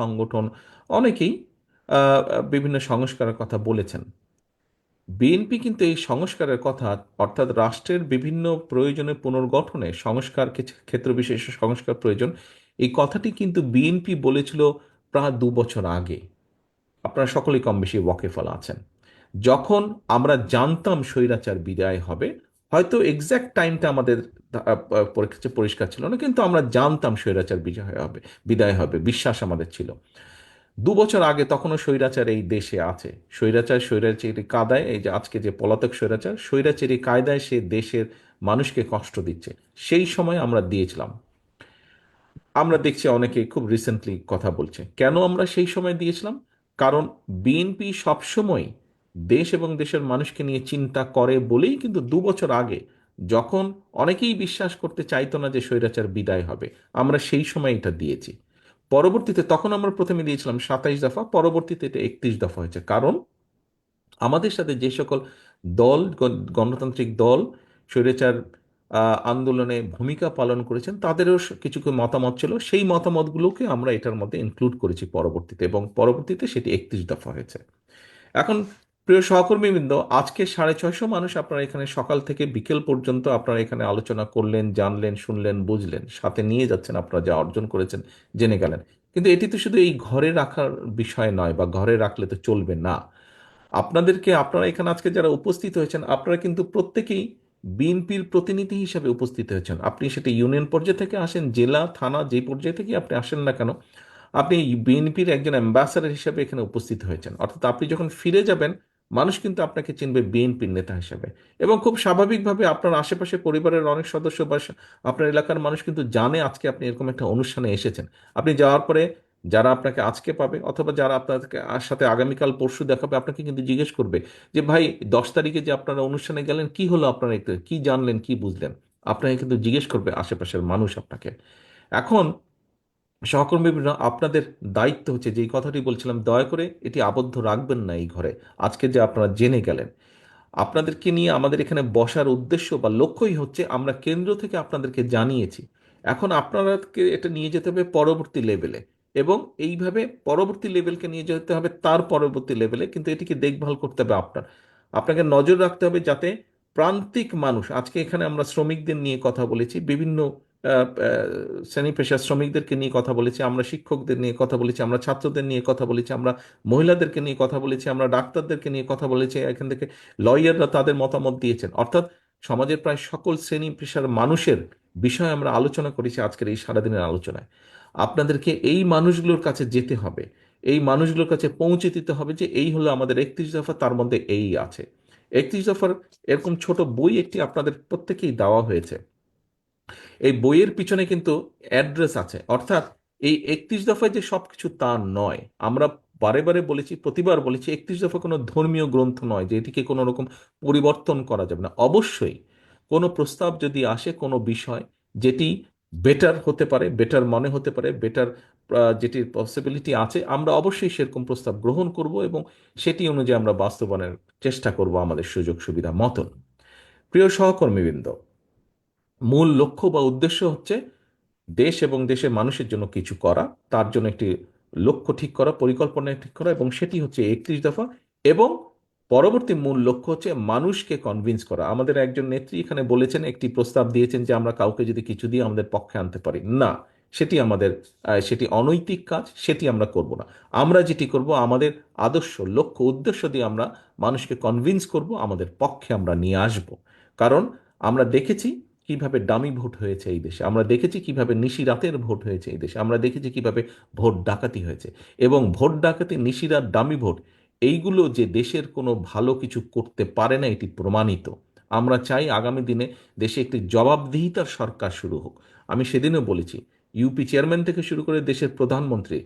সংগঠন অনেকেই বিভিন্ন সংস্কারের কথা বলেছেন। বিএনপি কিন্তু এই সংস্কারের কথা, অর্থাৎ রাষ্ট্রের বিভিন্ন প্রয়োজনে পুনর্গঠনে সংস্কার কিছু ক্ষেত্র বিশেষে সংস্কার প্রয়োজন, এই কথাটি কিন্তু বিএনপি বলেছিল প্রায় দু বছর আগে। আপনারা সকলেই কম বেশি ওয়াকেফল আছেন। যখন আমরা জানতাম স্বৈরাচার বিদায় হবে হয়তো এক্স্যাক্ট টাইমটা আমাদের পরীক্ষা পরিষ্কার ছিল না, কিন্তু আমরা জানতাম স্বৈরাচার বিজয় হবে, বিদায় হবে, বিশ্বাস আমাদের ছিল। দু বছর আগে তখনও স্বৈরাচার এই দেশে আছে। স্বৈরাচার স্বৈরাচারী কাদায় এই যে আজকে যে পলাতক স্বৈরাচার, স্বৈরাচারী কায়দায় সে দেশের মানুষকে কষ্ট দিচ্ছে। সেই সময় আমরা দিয়েছিলাম। আমরা দেখছি অনেকে খুব রিসেন্টলি কথা বলছে। কেন আমরা সেই সময় দিয়েছিলাম? কারণ বিএনপি সবসময় দেশ এবং দেশের মানুষকে নিয়ে চিন্তা করে বলেই কিন্তু দু বছর আগে যখন অনেকেই বিশ্বাস করতে চাইতো না যে স্বৈরাচার বিদায় হবে, আমরা সেই সময় এটা দিয়েছি। পরবর্তীতে তখন আমরা প্রথমে দিয়েছিলাম সাতাইশ দফা, পরবর্তীতে এটা একত্রিশ দফা হয়েছে। কারণ আমাদের সাথে যে সকল দল, গণ- গণতান্ত্রিক দল স্বৈরাচার আন্দোলনে ভূমিকা পালন করেছেন, তাদেরও কিছু কিছু মতামত ছিল। সেই মতামতগুলোকে আমরা এটার মধ্যে ইনক্লুড করেছি পরবর্তীতে এবং পরবর্তীতে সেটি একত্রিশ দফা হয়েছে। এখন প্রিয় সহকর্মীবৃন্দ, আজকে সাড়ে ছয়শো মানুষ আপনারা এখানে সকাল থেকে বিকেল পর্যন্ত আপনারা এখানে আলোচনা করলেন, জানলেন, শুনলেন, বুঝলেন, সাথে নিয়ে যাচ্ছেন আপনারা যা অর্জন করেছেন, জেনে গেলেন। কিন্তু এটি তো শুধু এই ঘরে রাখার বিষয় নয় বা ঘরে রাখলে তো চলবে না। আপনাদেরকে, আপনারা এখানে আজকে যারা উপস্থিত হয়েছেন, আপনারা কিন্তু প্রত্যেকেই বিএনপির প্রতিনিধি হিসেবে উপস্থিত হয়েছেন। আপনি সেটা ইউনিয়ন পর্যায়ে থেকে আসেন, জেলা, থানা, যে পর্যায়ে থেকে আপনি আসেন না কেন, আপনি বিএনপির একজন অ্যাম্বাসাডার হিসেবে এখানে উপস্থিত হয়েছেন। অর্থাৎ আপনি যখন ফিরে যাবেন মানুষ কিন্তু আপনাকে চিনবে বিএনপির নেতা হিসেবে। এবং খুব স্বাভাবিকভাবে আপনার আশেপাশে পরিবারের অনেক সদস্য বা আপনার এলাকার মানুষ কিন্তু জানে আজকে আপনি এরকম একটা অনুষ্ঠানে এসেছেন। আপনি যাওয়ার পরে যারা আপনাকে আজকে পাবে অথবা যারা আপনাকে সাথে আগামীকাল পরশু দেখাবে, আপনাকে কিন্তু জিজ্ঞেস করবে যে, ভাই, দশ তারিখে যে আপনারা অনুষ্ঠানে গেলেন, কি হলো আপনারা একটু কি জানলেন? কি বুঝলেন? আপনাকে কিন্তু জিজ্ঞেস করবে আশেপাশের মানুষ আপনাকে। এখন সহকর্মীরা আপনাদের দায়িত্ব হচ্ছে যে এই কথাটি বলছিলাম, দয়া করে এটি আবদ্ধ রাখবেন না এই ঘরে। আজকে যে আপনারা জেনে গেলেন, আপনাদেরকে নিয়ে আমাদের এখানে বসার উদ্দেশ্য বা লক্ষ্যই হচ্ছে, আমরা কেন্দ্র থেকে আপনাদেরকে জানিয়েছি। এখন আপনারাকে এটা নিয়ে যেতে হবে পরবর্তী লেভেলে এবং এইভাবে পরবর্তী লেভেলকে নিয়ে যেতে হবে তার পরবর্তী লেভেলে, কিন্তু এটিকে দেখভাল করতে হবে আপনার। আপনাকে নজর রাখতে হবে যাতে প্রান্তিক মানুষ, আজকে এখানে আমরা শ্রমিকদের নিয়ে কথা বলেছি, বিভিন্ন শ্রেণি পেশার শ্রমিকদেরকে নিয়ে কথা বলেছি, আমরা শিক্ষকদের নিয়ে কথা বলেছি, আমরা ছাত্রদের নিয়ে কথা বলেছি, আমরা মহিলাদেরকে নিয়ে কথা বলেছি, আমরা ডাক্তারদেরকে নিয়ে কথা বলেছি, এখান থেকে লয়াররা তাদের মতামত দিয়েছেন। অর্থাৎ সমাজের প্রায় সকল শ্রেণি পেশার মানুষের বিষয়ে আমরা আলোচনা করেছি আজকের এই সারাদিনের আলোচনায়। আপনাদেরকে এই মানুষগুলোর কাছে যেতে হবে, এই মানুষগুলোর কাছে পৌঁছে দিতে হবে যে এই হলো আমাদের একত্রিশ দফা, তার মধ্যে এই আছে। একত্রিশ দফার এরকম ছোট বই একটি আপনাদের প্রত্যেকেই দেওয়া হয়েছে। এই বইয়ের পিছনে কিন্তু অ্যাড্রেস আছে। অর্থাৎ এই একত্রিশ দফায় যে সবকিছু তা নয়, আমরা বারে বারে বলেছি, প্রতিবার বলেছি, একত্রিশ দফা কোনো ধর্মীয় গ্রন্থ নয় যে এটিকে কোনো রকম পরিবর্তন করা যাবে না। অবশ্যই কোনো প্রস্তাব যদি আসে কোনো বিষয় যেটি বেটার হতে পারে বেটার মনে হতে পারে বেটার যেটির পসিবিলিটি আছে, আমরা অবশ্যই সেরকম প্রস্তাব গ্রহণ করব এবং সেটি অনুযায়ী আমরা বাস্তবায়নের চেষ্টা করব আমাদের সুযোগ সুবিধা মতন। প্রিয় সহকর্মীবৃন্দ মূল লক্ষ্য বা উদ্দেশ্য হচ্ছে দেশ এবং দেশের মানুষের জন্য কিছু করা, তার জন্য একটি লক্ষ্য ঠিক করা, পরিকল্পনা ঠিক করা এবং সেটি হচ্ছে একত্রিশ দফা এবং পরবর্তী মূল লক্ষ্য হচ্ছে মানুষকে কনভিন্স করা। আমাদের একজন নেত্রী এখানে বলেছেন, একটি প্রস্তাব দিয়েছেন যে আমরা কাউকে যদি কিছু দিয়ে আমাদের পক্ষে আনতে পারি। না, সেটি আমাদের সেটি অনৈতিক কাজ, সেটি আমরা করব না। আমরা যেটি করব, আমাদের আদর্শ লক্ষ্য, উদ্দেশ্য দিয়ে আমরা মানুষকে কনভিন্স করব, আমাদের পক্ষে আমরা নিয়ে আসব। কারণ আমরা দেখেছি কীভাবে ডামি ভোট হয়েছে এই দেশে? আমরা দেখেছি কীভাবে নিশিরাতের ভোট হয়েছে এই দেশে। আমরা দেখেছি কীভাবে ভোট ডাকাতি হয়েছে। এবং ভোট ডাকাতি নিশিরাত ডামি ভোট, এইগুলো যে দেশের কোনো ভালো কিছু করতে পারে না, এটি প্রমাণিত। আমরা চাই আগামী দিনে দেশে একটি জবাবদিহিতার সরকার শুরু হোক। আমি সেদিনও বলেছি, ইউপি চেয়ারম্যান থেকে শুরু করে দেশের প্রধানমন্ত্রী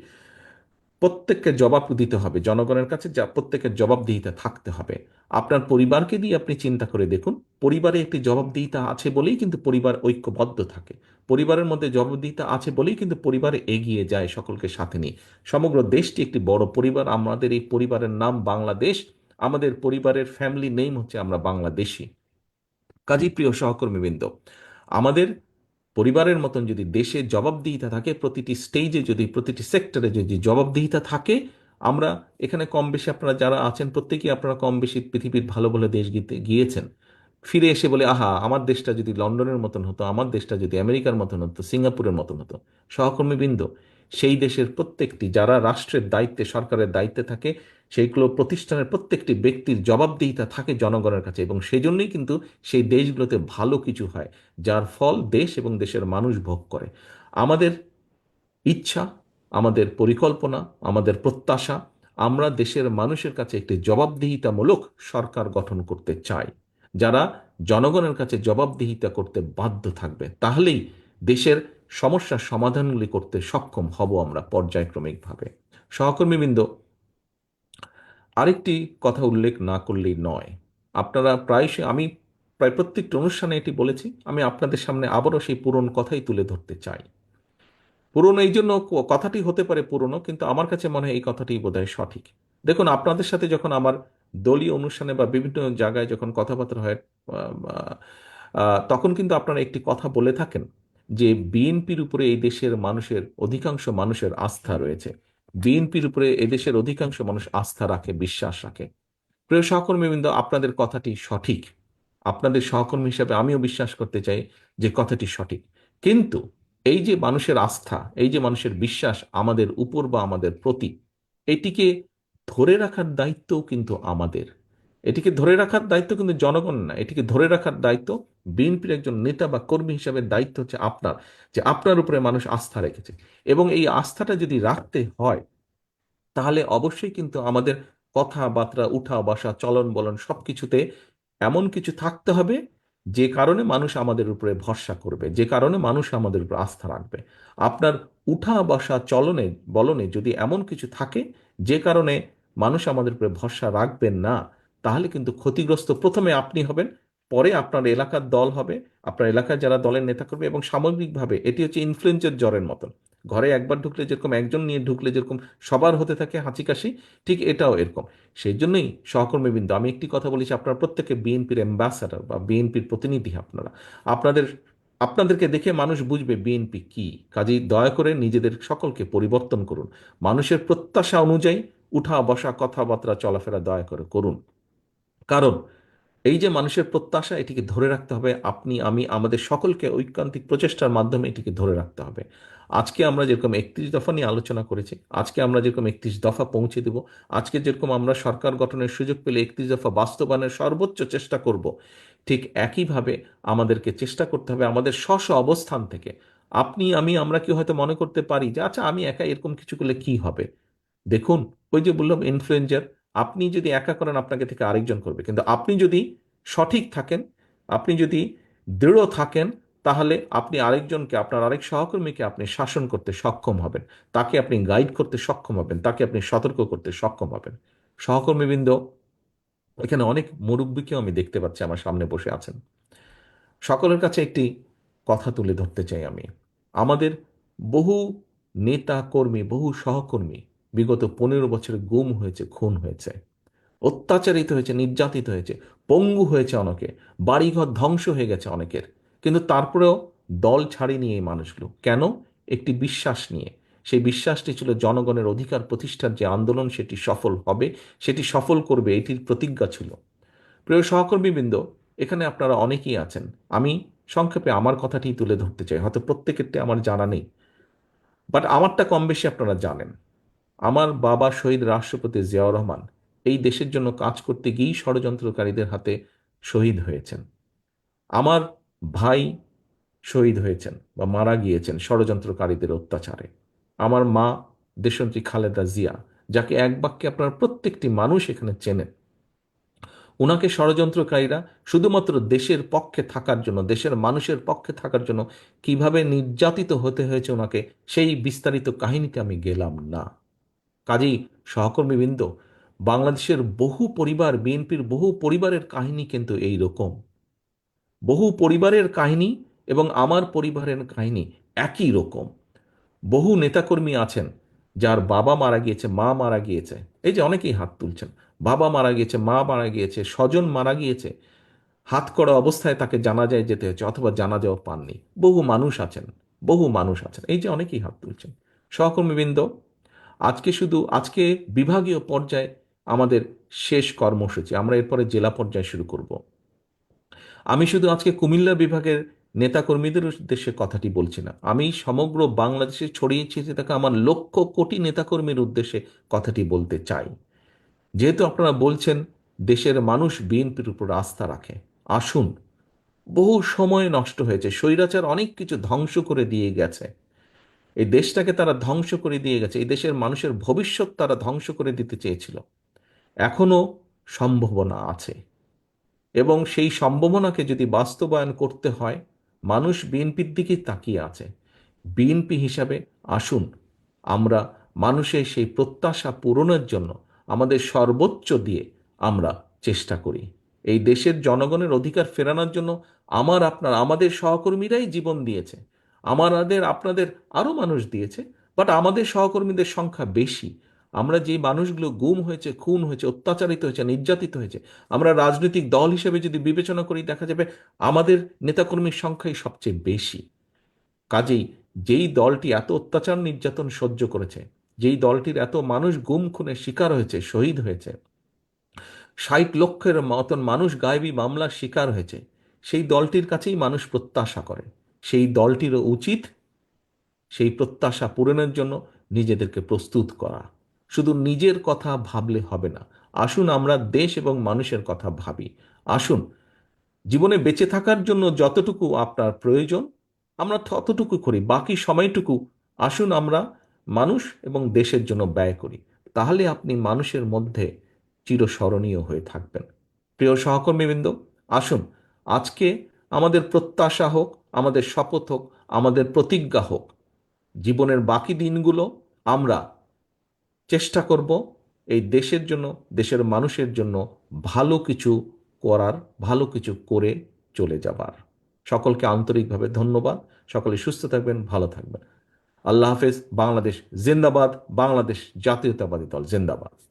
প্রত্যেককে জবাব দিতে হবে। জনগণের কাছে যা প্রত্যেকের জবাবদিহিতা থাকতে হবে। আপনার পরিবারকে দিয়ে আপনি চিন্তা করে দেখুন। পরিবারে একটি জবাবদিহিতা আছে বলেই কিন্তু পরিবার ঐক্যবদ্ধ থাকে। পরিবারের মধ্যে জবাবদিহিতা আছে বলেই কিন্তু পরিবারে এগিয়ে যায় সকলকে সাথে নিয়ে। সমগ্র দেশটি একটি বড় পরিবার। আমাদের এই পরিবারের নাম বাংলাদেশ। আমাদের পরিবারের ফ্যামিলি নেম হচ্ছে আমরা বাংলাদেশি। কাজী প্রিয় সহকর্মীবৃন্দ, আমাদের পরিবারের মতন যদি দেশে জবাবদিহিতা থাকে, প্রতিটি স্টেজে যদি, প্রতিটি সেক্টরে যদি জবাবদিহিতা থাকে, আমরা এখানে কম বেশি আপনারা যারা আছেন, প্রত্যেকেই আপনারা কম বেশি পৃথিবীর ভালো বলে দেশ গিতে, গিয়েছেন। ফিরে এসে বলে, আহা, আমার দেশটা যদি লন্ডনের মতন হতো, আমার দেশটা যদি আমেরিকার মতন হতো, সিঙ্গাপুরের মতন হতো, সহকর্মীবৃন্দ, সেই দেশের প্রত্যেকটি, যারা রাষ্ট্রের দায়িত্বে, সরকারের দায়িত্বে থাকে সেইগুলো প্রতিষ্ঠানের প্রত্যেকটি ব্যক্তির জবাবদিহিতা থাকে জনগণের কাছে এবং সেই জন্যই কিন্তু সেই দেশগুলোতে ভালো কিছু হয়, যার ফল দেশ এবং দেশের মানুষ ভোগ করে। আমাদের ইচ্ছা, আমাদের পরিকল্পনা, আমাদের প্রত্যাশা, আমরা দেশের মানুষের কাছে একটি জবাবদিহিতামূলক সরকার গঠন করতে চাই, যারা জনগণের কাছে জবাবদিহিতা করতে বাধ্য থাকবে। তাহলেই দেশের সমস্যার সমাধানগুলি করতে সক্ষম হব আমরা পর্যায়ক্রমিকভাবে। সহকর্মীবৃন্দ আরেকটি কথা উল্লেখ না করলেই নয়। আপনারা প্রায়শই, আমি প্রায় প্রত্যেকটি অনুষ্ঠানে এটি বলেছি, আমি আপনাদের সামনে আবারও সেই পুরনো কথাই তুলে ধরতে চাই। পুরনো এই জন্য কথাটি হতে পারে পুরনো, কিন্তু আমার কাছে মনে হয় এই কথাটি বোধহয় সঠিক। দেখুন, আপনাদের সাথে যখন আমার দলীয় অনুষ্ঠানে বা বিভিন্ন জায়গায় যখন কথাবার্তা হয় তখন কিন্তু আপনারা একটি কথা বলে থাকেন যে, বিএনপির উপরে এই দেশের মানুষের, অধিকাংশ মানুষের আস্থা রয়েছে। বিএনপির উপরে এদেশের অধিকাংশ মানুষ আস্থা রাখে, বিশ্বাস রাখে। প্রিয় সহকর্মীবৃন্দ, আপনাদের কথাটি সঠিক। আপনাদের সহকর্মী হিসাবে আমিও বিশ্বাস করতে চাই যে কথাটি সঠিক। কিন্তু এই যে মানুষের আস্থা, এই যে মানুষের বিশ্বাস আমাদের উপর বা আমাদের প্রতি, এটিকে ধরে রাখার দায়িত্ব কিন্তু আমাদের। এটিকে ধরে রাখার দায়িত্ব কিন্তু জনগণ না। এটিকে ধরে রাখার দায়িত্ব বিএনপির একজন নেতা বা কর্মী হিসাবে দায়িত্ব হচ্ছে আপনার, যে আপনার উপরে মানুষ আস্থা রেখেছে। এবং এই আস্থাটা যদি রাখতে হয়, তাহলে অবশ্যই কিন্তু আমাদের কথাবার্তা উঠা বসা চলন বলন সব কিছুতে এমন কিছু থাকতে হবে, যে কারণে মানুষ আমাদের উপরে ভরসা করবে, যে কারণে মানুষ আমাদের উপর আস্থা রাখবে। আপনার উঠা বসা চলনে, বলনে যদি এমন কিছু থাকে, যে কারণে মানুষ আমাদের উপরে ভরসা রাখবেন না তাহলে কিন্তু ক্ষতিগ্রস্ত প্রথমে আপনি হবেন, পরে আপনার এলাকার দল হবে, আপনার এলাকার যারা দলের নেতা করবে এবং সামগ্রিকভাবে এটি হচ্ছে ইনফ্লুয়েঞ্জার জ্বরের মতন। ঘরে একবার ঢুকলে যেরকম একজন নিয়ে ঢুকলে যেরকম সবার হতে থাকে হাঁচি কাশি ঠিক এটাও এরকম। সেই জন্যই সহকর্মীবৃন্দ, আমি একটি কথা বলেছি আপনারা প্রত্যেকে বিএনপির অ্যাম্বাসাডার বা বিএনপির প্রতিনিধি আপনারা। আপনাদের, আপনাদেরকে দেখে মানুষ বুঝবে বিএনপি কি। কাজেই দয়া করে নিজেদের সকলকে পরিবর্তন করুন। মানুষের প্রত্যাশা অনুযায়ী উঠা বসা কথাবার্তা, চলাফেরা দয়া করে করুন। কারণ এই যে মানুষের প্রত্যাশা, এটিকে ধরে রাখতে হবে। আপনি, আমি, আমাদের সকলকে ঐকান্তিক প্রচেষ্টার মাধ্যমে এটিকে ধরে রাখতে হবে। আজকে আমরা যেরকম একত্রিশ দফা নিয়ে আলোচনা করেছি, আজকে আমরা যেরকম একত্রিশ দফা পৌঁছে দেব, আজকে যেরকম আমরা সরকার গঠনের সুযোগ পেলে একত্রিশ দফা বাস্তবায়নের সর্বোচ্চ চেষ্টা করব, ঠিক একইভাবে আমাদেরকে চেষ্টা করতে হবে আমাদের স্ব অবস্থান থেকে। আপনি, আমি, আমরা কি হয়তো মনে করতে পারি যে আচ্ছা আমি একা এরকম কিছু করলে কি হবে? দেখুন, ওই যে বললাম ইনফ্লুয়েঞ্জার আপনি যদি একা করেন, আপনাকে থেকে আরেকজন করবে। কিন্তু আপনি যদি সঠিক থাকেন, আপনি যদি দৃঢ় থাকেন, তাহলে আপনি আরেকজনকে, আপনার আরেক সহকর্মীকে আপনি শাসন করতে সক্ষম হবেন। তাকে আপনি গাইড করতে সক্ষম হবেন। তাকে আপনি সতর্ক করতে সক্ষম হবেন। সহকর্মীবৃন্দ, এখানে অনেক মুরব্বীকেও আমি দেখতে পাচ্ছি, আমার সামনে বসে আছেন। সকলের কাছে একটি কথা তুলে ধরতে চাই আমি। আমাদের বহু নেতা কর্মী, বহু সহকর্মী বিগত পনেরো বছরে গুম হয়েছে, খুন হয়েছে, অত্যাচারিত হয়েছে, নির্যাতিত হয়েছে, পঙ্গু হয়েছে অনেকে, বাড়িঘর ধ্বংস হয়ে গেছে অনেকের। কিন্তু তারপরেও দল ছাড়েনি এই মানুষগুলো। কেন? একটি বিশ্বাস নিয়ে। সেই বিশ্বাসটি ছিল জনগণের অধিকার প্রতিষ্ঠার যে আন্দোলন, সেটি সফল হবে, সেটি সফল করবে, এটির প্রতিজ্ঞা ছিল। প্রিয় সহকর্মীবৃন্দ, এখানে আপনারা অনেকেই আছেন। আমি সংক্ষেপে আমার কথাটি তুলে ধরতে চাই। হয়তো প্রত্যেকেরটি আমার জানা নেই। বাট আমারটা কম বেশি আপনারা জানেন। আমার বাবা শহীদ রাষ্ট্রপতি জিয়াউর রহমান এই দেশের জন্য কাজ করতে গিয়েই ষড়যন্ত্রকারীদের হাতে শহীদ হয়েছেন। আমার ভাই শহীদ হয়েছেন বা মারা গিয়েছেন ষড়যন্ত্রকারীদের অত্যাচারে। আমার মা দেশন্ত্রী খালেদা জিয়া, যাকে এক বাক্যে আপনার প্রত্যেকটি মানুষ এখানে চেনেন ওনাকে ষড়যন্ত্রকারীরা শুধুমাত্র দেশের পক্ষে থাকার জন্য, দেশের মানুষের পক্ষে থাকার জন্য কীভাবে নির্যাতিত হতে হয়েছে ওনাকে সেই বিস্তারিত কাহিনীতে আমি গেলাম না। কাজেই সহকর্মীবৃন্দ বাংলাদেশের বহু পরিবার, বিএনপির বহু পরিবারের কাহিনী কিন্তু এই রকম। বহু পরিবারের কাহিনী এবং আমার পরিবারের কাহিনী একই রকম। বহু নেতাকর্মী আছেন যার বাবা মারা গিয়েছে, মা মারা গিয়েছে। এই যে অনেকেই হাত তুলছেন, বাবা মারা গিয়েছে, মা মারা গিয়েছে, স্বজন মারা গিয়েছে। হাত করা অবস্থায় তাকে জানা যায় যেতে হচ্ছে অথবা জানা যাওয়া পাননি। বহু মানুষ আছেন, বহু মানুষ আছেন। এই যে অনেকেই হাত তুলছেন। সহকর্মীবৃন্দ আজকে শুধু, আজকে বিভাগীয় পর্যায়ে আমাদের শেষ কর্মসূচি। আমরা এরপরে জেলা পর্যায়ে শুরু করব। আমি শুধু আজকে কুমিল্লা বিভাগের নেতাকর্মীদের উদ্দেশ্যে কথাটি বলছি না। আমি সমগ্র বাংলাদেশে ছড়িয়ে ছিটিয়ে থাকা আমার লক্ষ কোটি নেতাকর্মীর উদ্দেশ্যে কথাটি বলতে চাই। যেহেতু আপনারা বলছেন, দেশের মানুষ বিএনপির উপর আস্থা রাখে। আসুন, বহু সময় নষ্ট হয়েছে, স্বৈরাচার অনেক কিছু ধ্বংস করে দিয়ে গেছে। এই দেশটাকে তারা ধ্বংস করে দিয়ে গেছে, এই দেশের মানুষের ভবিষ্যৎ তারা ধ্বংস করে দিতে চেয়েছিল। এখনও সম্ভাবনা আছে। এবং সেই সম্ভাবনাকে যদি বাস্তবায়ন করতে হয়, মানুষ বিএনপির দিকেই তাকিয়ে আছে। বিএনপি হিসাবে আসুন, আমরা মানুষের সেই প্রত্যাশা পূরণের জন্য আমাদের সর্বোচ্চ দিয়ে আমরা চেষ্টা করি। এই দেশের জনগণের অধিকার ফেরানোর জন্য আমার আপনার, আমাদের সহকর্মীরাই জীবন দিয়েছে। আমাদের, আপনাদের আরও মানুষ দিয়েছে বাট আমাদের সহকর্মীদের সংখ্যা বেশি। আমরা যে মানুষগুলো গুম হয়েছে, খুন হয়েছে, অত্যাচারিত হয়েছে, নির্যাতিত হয়েছে, আমরা রাজনৈতিক দল হিসেবে যদি বিবেচনা করি, দেখা যাবে আমাদের নেতাকর্মীর সংখ্যাই সবচেয়ে বেশি। কাজেই যেই দলটি এত অত্যাচার, নির্যাতন সহ্য করেছে, যেই দলটির এত মানুষ গুম, খুনের শিকার হয়েছে, শহীদ হয়েছে, ষাট লক্ষের মতন মানুষ গায়েবী মামলার শিকার হয়েছে, সেই দলটির কাছেই মানুষ প্রত্যাশা করে। সেই দলটিরও উচিত সেই প্রত্যাশা পূরণের জন্য নিজেদেরকে প্রস্তুত করা। শুধু নিজের কথা ভাবলে হবে না। আসুন আমরা দেশ এবং মানুষের কথা ভাবি। আসুন, জীবনে বেঁচে থাকার জন্য যতটুকু আপনার প্রয়োজন, আমরা ততটুকু করি। বাকি সময়টুকু আসুন আমরা মানুষ এবং দেশের জন্য ব্যয় করি। তাহলে আপনি মানুষের মধ্যে চিরস্মরণীয় হয়ে থাকবেন। প্রিয় সহকর্মীবৃন্দ, আসুন, আজকে আমাদের প্রত্যাশা হোক আমাদের শপথ হোক, আমাদের প্রতিজ্ঞা হোক, জীবনের বাকি দিনগুলো আমরা চেষ্টা করব এই দেশের জন্য, দেশের মানুষের জন্য ভালো কিছু করার, ভালো কিছু করে চলে যাবার। সকলকে আন্তরিকভাবে ধন্যবাদ। সকলে সুস্থ থাকবেন, ভালো থাকবেন। আল্লাহ হাফেজ। বাংলাদেশ জিন্দাবাদ। বাংলাদেশ জাতীয়তাবাদী দল জিন্দাবাদ।